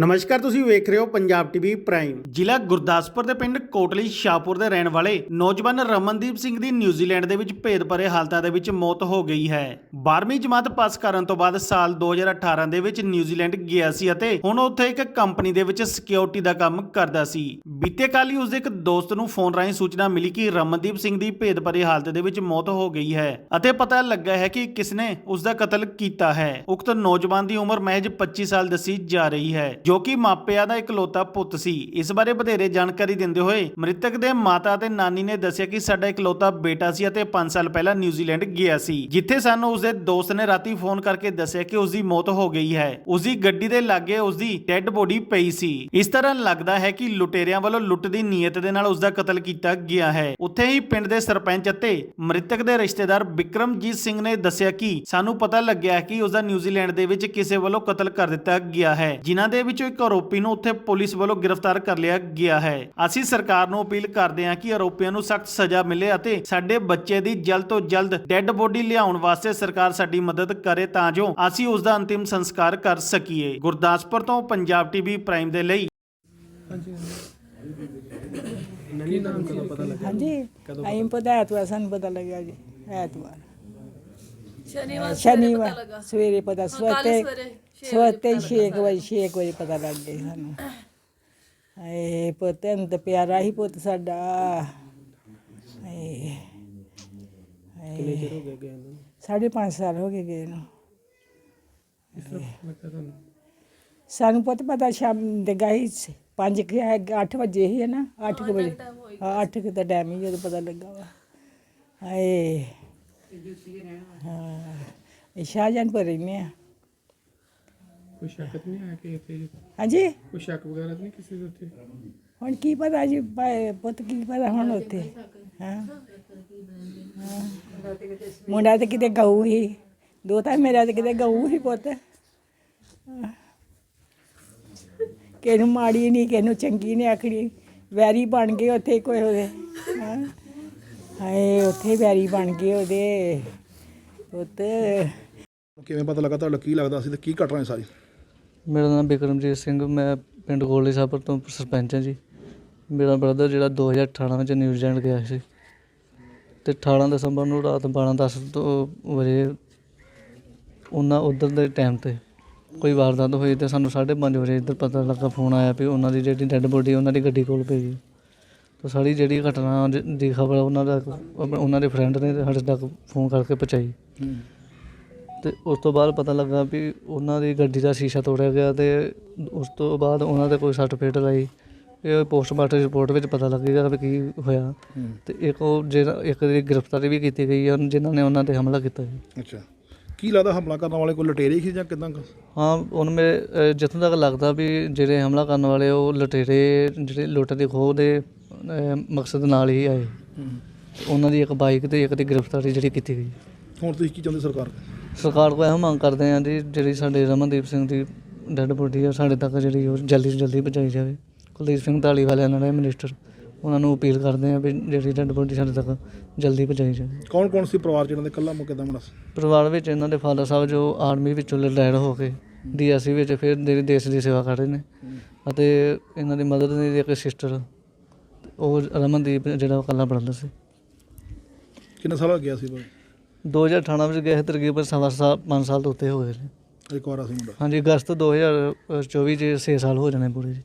ਨਮਸਕਾਰ, ਤੁਸੀਂ ਵੇਖ ਰਹੇ ਹੋ ਪੰਜਾਬ ਟੀਵੀ ਪ੍ਰਾਈਮ। ਜ਼ਿਲ੍ਹਾ ਗੁਰਦਾਸਪੁਰ ਦੇ ਪਿੰਡ ਕੋਟਲੀ, ਸ਼ਾਹਪੁਰ ਦੇ ਰਹਿਣ ਵਾਲੇ ਨੌਜਵਾਨ ਰਮਨਦੀਪ ਸਿੰਘ ਦੀ ਨਿਊਜ਼ੀਲੈਂਡ ਦੇ ਵਿੱਚ ਭੇਦ ਭਰੇ ਹਾਲਤਾਂ ਦੇ ਵਿੱਚ ਮੌਤ ਹੋ ਗਈ ਹੈ। 12ਵੀਂ ਜਮਾਤ ਪਾਸ ਕਰਨ ਤੋਂ ਬਾਅਦ ਸਾਲ 2018 ਦੇ ਵਿੱਚ ਨਿਊਜ਼ੀਲੈਂਡ ਗਿਆ ਸੀ ਅਤੇ ਹੁਣ ਉੱਥੇ ਇੱਕ ਕੰਪਨੀ ਦੇ ਵਿੱਚ ਸਿਕਿਉਰਿਟੀ ਦਾ ਕੰਮ ਕਰਦਾ ਸੀ। ਬੀਤੇ ਕੱਲ੍ਹ ਹੀ ਉਸਦੇ ਇੱਕ ਦੋਸਤ ਨੂੰ ਫੋਨ ਰਾਹੀਂ ਸੂਚਨਾ ਮਿਲੀ ਕਿ ਰਮਨਦੀਪ ਸਿੰਘ ਦੀ ਭੇਦ ਭਰੀ ਹਾਲਤ ਦੇ ਵਿੱਚ ਮੌਤ ਹੋ ਗਈ ਹੈ ਅਤੇ ਪਤਾ ਲੱਗਾ ਹੈ ਕਿ ਕਿਸਨੇ ਉਸ ਦਾ ਕਤਲ ਕੀਤਾ ਹੈ। ਉਕਤ ਨੌਜਵਾਨ ਦੀ ਉਮਰ ਮਹਿਜ 25 ਸਾਲ ਦੱਸੀ ਜਾ ਰਹੀ ਹੈ। ਜੋ ਕਿ ਮਾਪਿਆਂ ਦਾ ਇਕਲੌਤਾ ਪੁੱਤ ਸੀ। ਇਸ ਬਾਰੇ ਵਧੇਰੇ ਜਾਣਕਾਰੀ ਦਿੰਦੇ ਹੋਏ ਮ੍ਰਿਤਕ ਦੇ ਮਾਤਾ ਅਤੇ ਨਾਨੀ ਨੇ ਦੱਸਿਆ ਕਿ ਸਾਡਾ ਇਕਲੌਤਾ ਬੇਟਾ ਸੀ ਅਤੇ 5 ਸਾਲ ਪਹਿਲਾਂ ਨਿਊਜ਼ੀਲੈਂਡ ਗਿਆ ਸੀ, ਜਿੱਥੇ ਸਾਨੂੰ ਉਸਦੇ ਦੋਸਤ ਨੇ ਰਾਤੀ ਫੋਨ ਕਰਕੇ ਦੱਸਿਆ ਕਿ ਉਸ ਮੌਤ ਹੋ ਗਈ ਹੈ। ਉਸ ਗੱਡੀ ਦੇ ਲਾਗੇ ਉਸਦੀ ਡੈੱਡ ਬੋਡੀ ਪਈ ਸੀ। ਇਸ ਤਰ੍ਹਾਂ ਲੱਗਦਾ ਹੈ ਕਿ ਲੁਟੇਰਿਆਂ ਵੱਲੋਂ ਲੁੱਟ ਦੀ ਨੀਅਤ ਦੇ ਨਾਲ ਉਸਦਾ ਕਤਲ ਕੀਤਾ ਗਿਆ ਹੈ। ਉੱਥੇ ਹੀ ਪਿੰਡ ਦੇ ਸਰਪੰਚ ਅਤੇ ਮ੍ਰਿਤਕ ਦੇ ਰਿਸ਼ਤੇਦਾਰ ਵਿਕਰਮਜੀਤ ਸਿੰਘ ਨੇ ਦੱਸਿਆ ਕਿ ਸਾਨੂੰ ਪਤਾ ਲੱਗਿਆ ਕਿ ਉਸਦਾ ਨਿਊਜ਼ੀਲੈਂਡ ਦੇ ਵਿੱਚ ਕਿਸੇ ਵੱਲੋਂ ਕਤਲ ਕਰ ਦਿੱਤਾ ਗਿਆ ਹੈ, ਜਿਨ੍ਹਾਂ ਦੇ ਵਿੱਚੋਂ ਇੱਕ ਆਰੋਪੀ ਨੂੰ ਉੱਥੇ ਪੁਲਿਸ ਵੱਲੋਂ ਗ੍ਰਿਫਤਾਰ ਕਰ ਲਿਆ ਗਿਆ ਹੈ। ਅਸੀਂ ਸਰਕਾਰ ਨੂੰ ਅਪੀਲ ਕਰਦੇ ਹਾਂ ਕਿ ਆਰੋਪੀਆਂ ਨੂੰ ਸਖਤ ਸਜ਼ਾ ਮਿਲੇ ਅਤੇ ਸਾਡੇ ਬੱਚੇ ਦੀ ਜਲਦ ਤੋਂ ਜਲਦ ਡੈੱਡ ਬੋਡੀ ਲਿਆਉਣ ਵਾਸਤੇ ਸਰਕਾਰ ਸਾਡੀ ਮਦਦ ਕਰੇ ਤਾਂ ਜੋ ਅਸੀਂ ਉਸ ਦਾ ਅੰਤਿਮ ਸੰਸਕਾਰ ਕਰ ਸਕੀਏ। ਗੁਰਦਾਸਪੁਰ ਤੋਂ ਪੰਜਾਬ ਟੀਵੀ ਪ੍ਰਾਈਮ ਦੇ ਲਈ। ਨਨੀ ਨਾਮ ਕਦੋਂ ਪਤਾ ਲੱਗਾ ਹਾਂਜੀ ਅਸੀਂ ਪਤਾ ਐਤਵਾਰ ਸਾਨੂੰ ਪਤਾ ਲੱਗਿਆ ਜੀ ਐਤਵਾਰ। ਸ਼ਨੀਵਾਰ ਸ਼ਨੀਵਾਰ ਸਵੇਰੇ ਪਤਾ ਸਵੇਰੇ ਸਵੇਰੇ ਸਵੇਰੇ 6 ਵਜੇ 6 ਵਜੇ ਪਤਾ ਲੱਗ ਗਿਆ ਸਾਨੂੰ। ਏ ਪੁੱਤ ਨੂੰ ਤਾਂ ਪਿਆਰਾ ਹੀ ਪੁੱਤ ਸਾਡਾ। ਏ ਕਿੰਨੇ ਚਿਰ ਹੋ ਗਿਆ ਗਿਆ ਨੂੰ? ਸਾਢੇ ਪੰਜ ਸਾਲ ਹੋ ਗਏ ਗਏ ਨੂੰ। ਇਸ ਤਰ੍ਹਾਂ ਲੱਗਾ ਤੁਹਾਨੂੰ? ਸਾਨੂੰ ਪੁੱਤ ਪਤਾ ਸ਼ਾਮ ਦੇ ਗਾਈ 5 ਕਿ 8 ਵਜੇ ਹੀ ਹੈ ਨਾ 8 ਵਜੇ। ਹਾਂ 8 ਕਿ ਦਾ ਟਾਈਮ ਹੀ ਜਦੋਂ ਪਤਾ ਲੱਗਾ ਵਾ। ਹਾਏ। ਹਾਂ ਇਹ ਸ਼ਾਹਜਹਾਨ ਪਰ ਰਹਿੰਦੇ ਆ। ਕੋਈ ਸ਼ੱਕ ਤਾਂ ਨਹੀਂ ਆਇਆ ਕਿ ਇੱਥੇ ਹਾਂਜੀ? ਕੋਈ ਸ਼ੱਕ ਵਗੈਰਾ ਤਾਂ ਨਹੀਂ ਕਿਸੇ ਦੇ ਉੱਤੇ? ਹੁਣ ਕੀ ਪਤਾ ਜੀ ਭਾਈ ਪੁੱਤ ਕੀ ਪਤਾ ਹੁਣ ਉੱਥੇ। ਹਾਂ ਹਾਂ। ਮੁੰਡਾ ਤੇ ਕਿਤੇ ਗਊ ਹੀ। ਦੋ ਤਾਂ ਮੇਰਾ ਤੇ ਕਿਤੇ ਗਊ ਹੀ ਪੁੱਤ। ਕਿਸੇ ਨੂੰ ਮਾੜੀ ਨਹੀਂ ਕਿਸੇ ਨੂੰ ਚੰਗੀ ਨਹੀਂ ਆਖਣੀ। ਵੈਰੀ ਬਣ ਗਏ ਉੱਥੇ ਕੋਈ ਉਹਦੇ ਹਾਂ। ਹਾਏ ਉੱਥੇ ਵੈਰੀ ਬਣ ਗਏ ਉਹਦੇ। ਪੁੱਤ। ਕਿਵੇਂ ਪਤਾ ਲੱਗਾ ਤੁਹਾਡਾ ਕੀ ਲੱਗਦਾ ਸੀ ਤੇ ਕੀ ਘਟਨਾ ਹੈ ਸਾਰੀ? ਮੇਰਾ ਨਾਮ ਬਿਕਰਮਜੀਤ ਸਿੰਘ ਮੈਂ ਪਿੰਡ ਗੋਲੀ ਸਾਬਰ ਤੋਂ ਸਰਪੰਚ ਹਾਂ ਜੀ। ਮੇਰਾ ਬ੍ਰਦਰ ਜਿਹੜਾ 2018 ਵਿੱਚ ਨਿਊਜ਼ੀਲੈਂਡ ਗਿਆ ਸੀ ਤੇ 18 ਦਸੰਬਰ ਨੂੰ ਰਾਤ 12:10 ਤੋਂ ਵਜੇ ਉਹਨਾਂ ਉਧਰ ਦੇ ਟਾਈਮ ਤੇ ਕੋਈ ਵਾਰਦਾਤ ਹੋਈ ਤੇ ਸਾਨੂੰ 5:30 ਵਜੇ ਇੱਧਰ ਪਤਾ ਲੱਗਾ ਫੋਨ ਆਇਆ ਵੀ ਉਹਨਾਂ ਦੀ ਜਿਹੜੀ ਡੈੱਡ ਬੋਡੀ ਉਹਨਾਂ ਦੀ ਗੱਡੀ ਕੋਲ ਪਈ ਤਾਂ ਸਾਰੀ ਜਿਹੜੀ ਘਟਨਾ ਜ- ਦੀ ਖਬਰ ਉਹਨਾਂ ਦਾ ਉਹਨਾਂ ਦੇ ਫਰੈਂਡ ਨੇ ਸਾਡੇ ਤੱਕ ਫੋਨ ਕਰਕੇ ਪਹੁੰਚਾਈ। ਤੇ ਉਸ ਤੋਂ ਬਾਅਦ ਪਤਾ ਲੱਗਾ ਵੀ ਉਹਨਾਂ ਦੀ ਗੱਡੀ ਦਾ ਸ਼ੀਸ਼ਾ ਤੋੜਿਆ ਗਿਆ ਤੇ ਉਸ ਤੋਂ ਬਾਅਦ ਉਹਨਾਂ ਦੇ ਕੋਈ ਸੱਟ ਫੇਟ ਲਾਈ ਇਹ ਪੋਸਟਮਾਰਟਮ ਰਿਪੋਰਟ ਵਿੱਚ ਪਤਾ ਲੱਗੇਗਾ ਵੀ ਕੀ ਹੋਇਆ। ਤੇ ਇੱਕ ਉਹ ਜਿਹੜਾ ਇੱਕ ਦੀ ਗ੍ਰਿਫਤਾਰੀ ਵੀ ਕੀਤੀ ਗਈ ਹੈ ਜਿਨ੍ਹਾਂ ਨੇ ਉਹਨਾਂ ਤੇ ਹਮਲਾ ਕੀਤਾ ਸੀ। ਅੱਛਾ। ਕੀ ਲੱਗਦਾ ਹਮਲਾ ਕਰਨ ਵਾਲੇ ਕੋਈ ਲਟੇਰੇ ਸੀ ਜਾਂ ਕਿਦਾਂ ਹਾਂ ਹੁਣ ਮੇਰੇ ਅਹ, ਜਿੱਥੋਂ ਤੱਕ ਲੱਗਦਾ ਵੀ ਜਿਹੜੇ ਹਮਲਾ ਕਰਨ ਵਾਲੇ ਉਹ ਲੁਟੇਰੇ ਜਿਹੜੇ ਲੁੱਟ ਦੇ ਖੋਹ ਦੇ ਮਕਸਦ ਨਾਲ ਹੀ ਆਏ। ਉਹਨਾਂ ਦੀ ਇੱਕ ਬਾਈਕ ਤੇ ਇੱਕ ਦੀ ਗ੍ਰਿਫਤਾਰੀ ਜਿਹੜੀ ਕੀਤੀ ਗਈ। ਹੁਣ ਤੁਸੀਂ ਕੀ ਚਾਹੁੰਦੇ ਸਰਕਾਰ ਕੋਲ? ਸਰਕਾਰ ਕੋਲ ਇਹ ਮੰਗ ਕਰਦੇ ਹਾਂ ਜੀ ਜਿਹੜੀ ਸਾਡੇ ਰਮਨਦੀਪ ਸਿੰਘ ਦੀ ਡੈੱਡ ਬੋਡੀ ਆ ਸਾਡੇ ਤੱਕ ਜਿਹੜੀ ਉਹ ਜਲਦੀ ਤੋਂ ਜਲਦੀ ਪਹੁੰਚਾਈ ਜਾਵੇ। ਕੁਲਦੀਪ ਸਿੰਘ ਢਾਲੀਵਾਲ ਇਹਨਾਂ ਦੇ ਮਿਨਿਸਟਰ ਉਹਨਾਂ ਨੂੰ ਅਪੀਲ ਕਰਦੇ ਹਾਂ ਵੀ ਜਿਹੜੀ ਡੈੱਡ ਬੋਡੀ ਸਾਡੇ ਤੱਕ ਜਲਦੀ ਪਹੁੰਚਾਈ ਜਾਵੇ। ਕੌਣ ਕੌਣ ਸੀ ਪਰਿਵਾਰ ਜਿਹਨਾਂ ਦੇ? ਕੱਲਾ ਮੁੱਕੇ ਦਾ ਮੁੰਡਾ ਸੀ? ਪਰਿਵਾਰ ਵਿੱਚ ਇਹਨਾਂ ਦੇ ਫਾਦਰ ਸਾਹਿਬ ਜੋ ਆਰਮੀ ਵਿੱਚੋਂ ਰਿਟਾਇਰ ਹੋ ਕੇ ਡੀਐਸਸੀ ਵਿੱਚ ਫਿਰ ਦੇ ਦੇਸ਼ ਦੀ ਸੇਵਾ ਕਰ ਰਹੇ ਨੇ। ਅਤੇ ਇਹਨਾਂ ਦੀ ਮਦਦ ਦੀ ਇੱਕ ਸਿਸਟਰ ਉਹ ਰਮਨਦੀਪ ਜਿਹੜਾ ਉਹ ਇਕੱਲਾ ਬ੍ਰਦਰ ਸੀ। ਕਿੰਨੇ ਸਾਲ ਹੋ ਗਿਆ ਸੀ ਬਾਈ 2018 ਵਿੱਚ ਗਏ ਸੀ, ਤਕਰੀਬਨ ਸਵਾ ਸਾਲ 5 ਸਾਲ ਤੋਂ ਉੱਤੇ ਹੋ ਗਏ ਨੇ। ਇੱਕ ਵਾਰ ਸੀ ਮੁੰਡਾ। ਹਾਂਜੀ ਅਗਸਤ 2024 ਚ 6 ਸਾਲ ਹੋ ਜਾਣੇ ਪੂਰੇ ਜੀ।